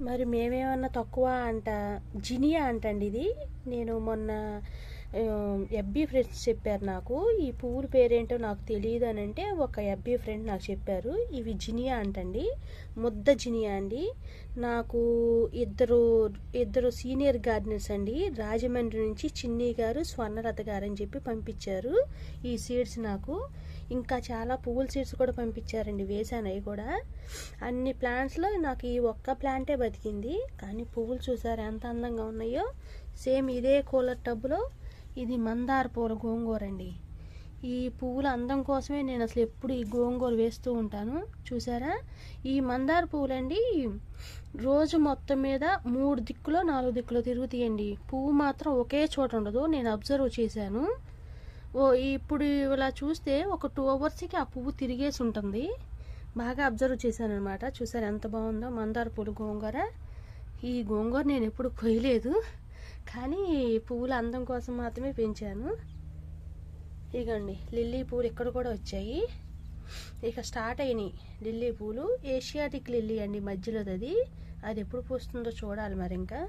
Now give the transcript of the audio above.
మరి మేమేమన్నా తక్కువ అంట జినియా అంటండి ఇది. నేను మొన్న ఎబ్బీ ఫ్రెండ్స్ చెప్పారు నాకు. ఈ పువ్వుల పేరేంటో నాకు తెలియదు అని అంటే ఒక ఎబ్బీ ఫ్రెండ్ నాకు చెప్పారు. ఇవి జినియా అంటండి. ముద్ద జినియా అండి. నాకు ఇద్దరు ఇద్దరు సీనియర్ గార్డెనర్స్ అండి. రాజమండ్రి నుంచి చిన్ని గారు స్వర్ణలత గారు అని చెప్పి పంపించారు ఈ సీడ్స్ నాకు. ఇంకా చాలా పువ్వుల సీడ్స్ కూడా పంపించారండి వేసాను అవి కూడా. అన్ని ప్లాంట్స్లో నాకు ఈ ఒక్క ప్లాంటే బతికింది. కానీ పువ్వులు చూసారు ఎంత అందంగా ఉన్నాయో? సేమ్ ఇదే కూలర్ టబ్లో ఇది మందార పూల గోంగూర అండి ఈ పువ్వుల అందం కోసమే నేను అసలు ఎప్పుడు ఈ గోంగూర వేస్తూ ఉంటాను. చూసారా? ఈ మందార పువ్వులండి రోజు మొత్తం మీద మూడు దిక్కులో నాలుగు దిక్కులో తిరుగుతాయండి. పువ్వు మాత్రం ఒకే చోట ఉండదు నేను అబ్జర్వ్ చేశాను. ఓ ఇప్పుడు ఇలా చూస్తే ఒక టూ అవర్స్కి ఆ పువ్వు తిరిగేసి ఉంటుంది. బాగా అబ్జర్వ్ చేశాను అనమాట చూసారు ఎంత బాగుందో? మందార పూలు గోంగూర. ఈ గోంగూర నేను ఎప్పుడు కొయ్యలేదు. కానీ పువ్వుల అందం కోసం మాత్రమే పెంచాను. ఇగండి లిల్లీ పూలు ఇక్కడ కూడా వచ్చాయి. ఇక స్టార్ట్ అయినాయి లిల్లీ పూలు. ఏషియాటిక్ లిల్లీ అండి మధ్యలోది అది. అది ఎప్పుడు పూస్తుందో చూడాలి మరి ఇంకా